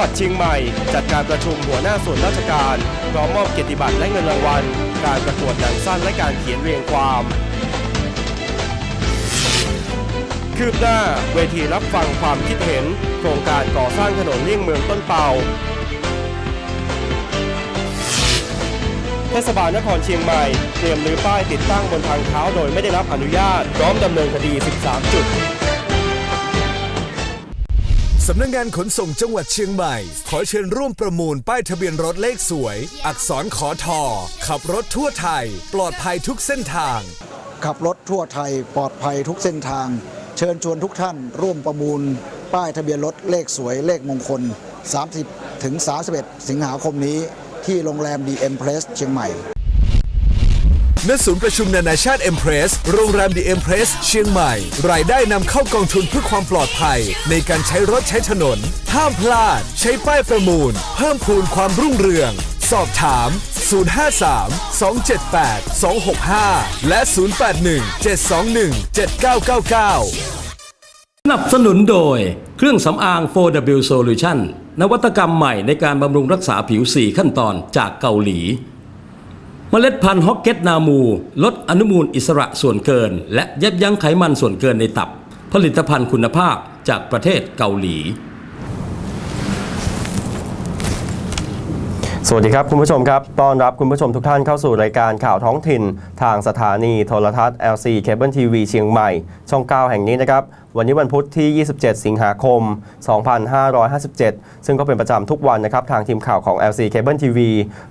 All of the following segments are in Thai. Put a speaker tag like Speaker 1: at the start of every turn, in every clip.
Speaker 1: วัดเชียงใหม่ จัดการประชุมหัวหน้าส่วนราชการพร้อมมอบเกียรติบัตรและเงินรางวัล การประกวดหนังสั้นและการเขียนเรียงความคืบหน้าเวทีรับฟังความคิดเห็น โครงการก่อสร้างถนนเลี่ยงเมืองต้นเปาเทศบาลนครเชียงใหม่ เตรียมรื้อป้ายติดตั้งบนทางเท้าโดยไม่ได้รับอนุญาตพร้อมดำเนินคดี 13 จุด
Speaker 2: สำนักงานขนส่งจังหวัดเชียงใหม่ ขอเชิญร่วมประมูลป้ายทะเบียนรถเลขสวย อักษรขอทอ ขับรถทั่วไทย ปลอดภัยทุกเส้นทาง
Speaker 3: ขับรถทั่วไทยปลอดภัยทุกเส้นทาง เชิญชวนทุกท่าน ร่วมประมูล ป้ายทะเบียนรถเลขสวยเลขมงคล 30 ถึง 31 สิงหาคมนี้ ที่โรงแรมดีเอ็มเพรสเชียงใหม่
Speaker 2: ณศูนย์ประชุมนานาชาติเอ็มเพรสโรงแรมดีเอ็มเพรสเชียงใหม่ รายได้นำเข้ากองทุนเพื่อความปลอดภัย ในการใช้รถใช้ถนน ห้ามพลาด ใช้ป้ายประมูล เพิ่มพูนความรุ่งเรือง สอบถาม 053 278 265 และ 081 721 7999
Speaker 4: สนับสนุนโดย เครื่องสำอาง 4W Solution นวัตกรรมใหม่ในการบำรุงรักษาผิว 4 ขั้นตอนจากเกาหลี เมล็ดพันธุ์ฮอกเก็ตนามู ลดอนุมูลอิสระส่วนเกิน และยับยั้งไขมันส่วนเกินในตับ ผลิตภัณฑ์คุณภาพจากประเทศเกาหลี
Speaker 5: สวัสดีครับ คุณผู้ชมครับต้อนรับคุณผู้ชมทุกท่านเข้าสู่รายการข่าวท้องถิ่น ทางสถานีโทรทัศน์ LC Cable TV เชียงใหม่ ช่อง 9 แห่งนี้นะครับ วันนี้วันพุธที่ 27 สิงหาคม 2557 ซึ่งก็เป็นประจำทุกวันนะครับ ทางทีมข่าวของ LC Cable TV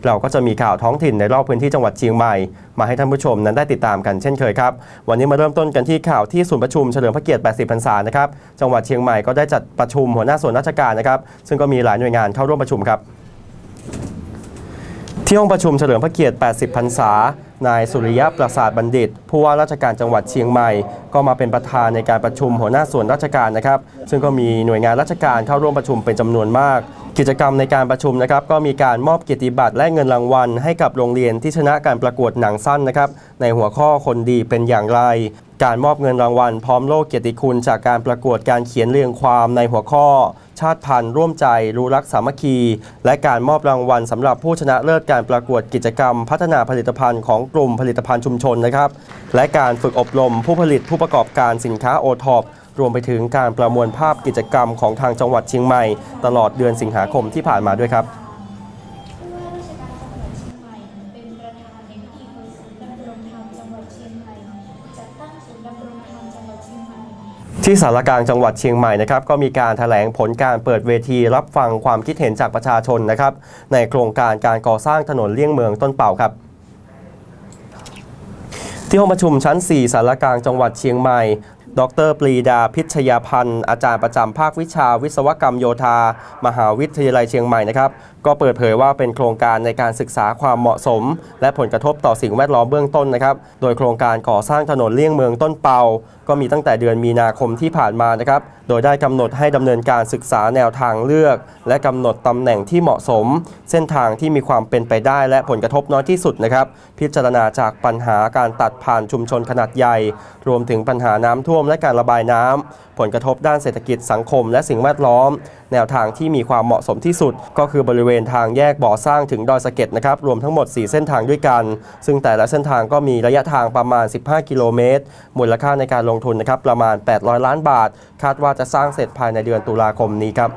Speaker 5: เราก็จะมีข่าวท้องถิ่นในรอบพื้นที่จังหวัดเชียงใหม่ มาให้ท่านผู้ชมนั้นได้ติดตามกันเช่นเคยครับ วันนี้มาเริ่มต้นกันที่ข่าวที่ศูนย์ประชุมเฉลิมพระเกียรติ 80 พรรษานะครับ จังหวัดเชียงใหม่ก็ได้จัดประชุมหัวหน้าส่วนราชการนะครับ ซึ่งก็มีหลายหน่วยงานเข้าร่วมประชุมครับ ที่ห้องประชุมเฉลิมพระเกียรติ 80 พรรษา นายสุริยะประสาทบัณฑิต ผู้ว่าราชการจังหวัดเชียงใหม่ ก็มาเป็นประธานในการประชุมหัวหน้าส่วนราชการนะครับ ซึ่งก็มีหน่วยงานราชการเข้าร่วมประชุมเป็นจำนวนมาก กิจกรรมในการประชุมนะครับ ก็มีการมอบเกียรติบัตรและเงินรางวัล ให้กับโรงเรียนที่ชนะการประกวดหนังสั้นนะครับ ในหัวข้อคนดีเป็นอย่างไร การมอบเงินรางวัล พร้อมโล่เกียรติคุณจากการประกวดการเขียนเรียงความในหัวข้อ ชาติพันธุ์ร่วมใจรู้รักสามัคคี และการมอบรางวัลสำหรับผู้ชนะเลิศการประกวดกิจกรรม พัฒนาผลิตภัณฑ์ของกลุ่มผลิตภัณฑ์ชุมชนนะครับและการฝึกอบรมผู้ผลิตผู้ประกอบการสินค้าโอท็อปรวมไปถึงการประมวลภาพกิจกรรมของทางจังหวัดเชียงใหม่ ตลอดเดือนสิงหาคมที่ผ่านมาด้วยครับ ที่สารกลางจังหวัดเชียงใหม่นะครับก็มีการแถลงผลการเปิดเวทีรับฟังความคิดเห็นจากประชาชนนะครับ ในโครงการการก่อสร้างถนนเลี่ยงเมืองต้นเป่าครับที่ห้องประชุมชั้น 4 สารกลางจังหวัดเชียงใหม่ ดรปรีดาพิชยาพันธ์ อาจารย์ประจำภาควิชาวิศวกรรมโยธา มหาวิทยาลัยเชียงใหม่นะครับ ก็เปิดเผยว่าเป็นโครงการในการศึกษาความเหมาะสม และผลกระทบต่อสิ่งแวดล้อมเบื้องต้นนะครับ โดยโครงการก่อสร้างถนนเลี่ยงเมืองต้นเปา ก็มีตั้งแต่เดือนมีนาคมที่ผ่านมานะครับ โดยได้กำหนดให้ดำเนินการศึกษาแนวทางเลือก และกำหนดตำแหน่งที่เหมาะสม เส้นทางที่มีความเป็นไปได้และผลกระทบน้อยที่สุดนะครับ พิจารณาจากปัญหาการตัดผ่านชุมชนขนาดใหญ่ รวมถึงปัญหาน้ำท่วมมและการระบายน้ำผลกระทบด้านเศรษฐกิจสังคม และสิ่งแวดล้อม แนวทางที่มีความเหมาะสมที่สุด ก็คือบริเวณทางแยกบ่อสร้างถึงดอยสะเก็ดนะครับรวมทั้งหมด 4 เส้นทางด้วยกัน ซึ่งแต่ละเส้นทางก็มีระยะทางประมาณ 15 กิโลเมตร มูลค่าในการลงทุนนะครับประมาณ 800 ล้านบาท คาดว่าจะสร้างเสร็จภายในเดือนตุลาคมนี้ครับ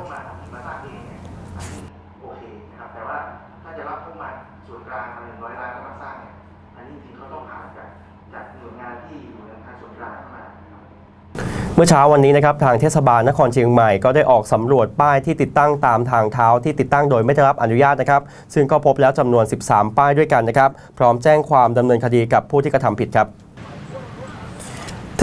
Speaker 6: อันนี้จริงเขาต้องผ่าจากจากหน่วยงานที่อยู่ในทางส่วนกลางเข้ามานะครับ
Speaker 5: เมื่อเช้าวันนี้นะครับทางเทศบาลนครเชียงใหม่ก็ได้ออกสำรวจป้ายที่ติดตั้งตามทางเท้าที่ติดตั้งโดยไม่ได้รับอนุญาตนะครับ ซึ่งก็พบแล้วจำนวน 13 ป้ายด้วยกันนะครับ พร้อมแจ้งความดำเนินคดีกับผู้ที่กระทำผิดครับ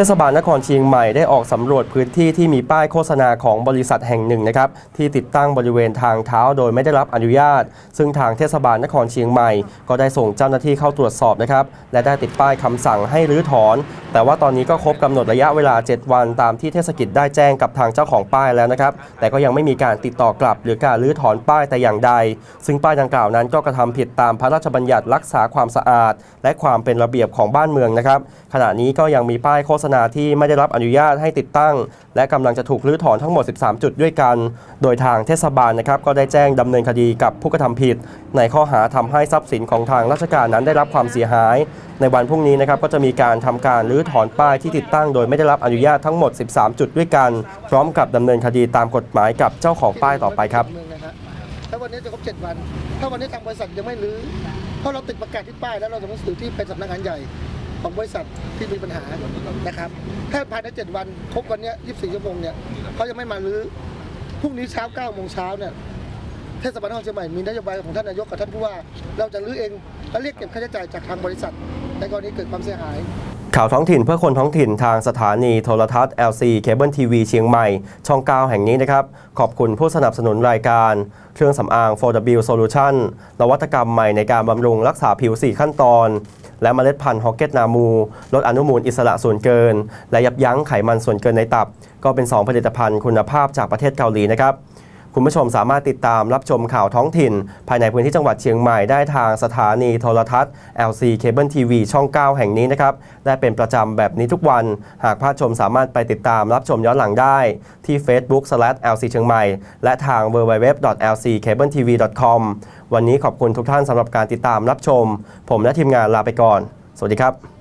Speaker 5: ทศบาลนครเชียงใหม่ได้ออกสำรวจพื้นที่ที่มีป้ายโฆษณาของบริษัทแห่งหนึ่งนะครับที่ติดตั้งบริเวณทางเท้าโดยไม่ได้รับอนุญาต ซึ่งทางเทศบาลนครเชียงใหม่ ก็ได้ส่งเจ้าหน้าที่เข้าตรวจสอบนะครับและได้ติดป้ายคำสั่งให้รื้อถอน แต่ว่าตอนนี้ก็ครบกำหนดระยะเวลา 7 วันตามที่เทศกิจได้แจ้งกับทางเจ้าของป้ายแล้วนะครับแต่ก็ยังไม่มีการติดต่อกลับ หรือการรื้อถอนป้ายแต่อย่างใด ซึ่งป้ายดังกล่าวนั้นก็กระทำผิดตามพระราชบัญญัติรักษาความสะอาด และความเป็นระเบียบของบ้านเมืองนะครับขณะนี้ก็ยังมีป้ายโฆษณาที่ไม่ได้รับอนุญาตให้ติดตั้ง และกำลังจะถูกรื้อถอนทั้งหมด 13 จุดด้วยกัน โดยทางเทศบาลนะครับก็ได้แจ้งดำเนินคดีกับผู้กระทำผิด ในข้อหาทำให้ทรัพย์สินของทางราชการนั้นได้รับความเสียหาย ในวันพรุ่งนี้นะครับก็จะมีการทำการรื้อถอนป้ายที่ติดตั้ง โดยไม่ได้รับอนุญาตทั้งหมด 13 จุดด้วยกัน พร้อมกับดำเนินคดีตามกฎหมายกับเจ้าของป้ายต่อไปครับ
Speaker 7: ถ้าวันนี้จะครบ 7 วัน ถ้าวันนี้ทางบริษัทยังไม่รื้อเพราะเราติดประกาศที่ป้ายแล้วเราส่งหนังสือที่เป็นสำนักงานใหญ่ ของบริษัทที่มีปัญหานะครับถ้าภายใน7วันครบวันเนี้ย24 ชั่วโมงเนี่ยเขายังไม่มารื้อพรุ่งนี้เช้า9โมงเช้าเนี่ยเทศบาลนครเชียงใหม่มีนโยบายของท่านนายกกับท่านผู้ว่า เราจะรื้อเองและเรียกเก็บค่าใช้จ่ายจากทางบริษัท ในกรณีเกิดความเสียหาย
Speaker 5: ข่าวท้องถิ่นเพื่อคนท้องถิ่นทางสถานีโทรทัศน์ LC เคเบิลทีวีเชียงใหม่ ช่อง 9 แห่งนี้นะครับ ขอบคุณผู้สนับสนุนรายการ เครื่องสำอาง 4W Solution นวัตกรรมใหม่ในการบำรุงรักษาผิว 4 ขั้นตอน และเมล็ดพันธุ์ฮอกเก็ตนามู ลดอนุมูลอิสระส่วนเกิน และยับยั้งไขมันส่วนเกินในตับ ก็เป็น 2 ผลิตภัณฑ์คุณภาพจากประเทศเกาหลีนะครับ คุณผู้ชมสามารถติดตามรับชมข่าวท้องถิ่น ภายในพื้นที่จังหวัดเชียงใหม่ได้ทางสถานีโทรทัศน์ LC Cable TV ช่อง 9 แห่งนี้นะครับ ได้เป็นประจำแบบนี้ทุกวัน หากพลาดชมสามารถไปติดตามรับชมย้อนหลังได้ที่ Facebook/LC เชียงใหม่ และทาง www.lccabletv.com วันนี้ขอบคุณทุกท่านสำหรับการติดตามรับชม ผมและทีมงานลาไปก่อน สวัสดีครับ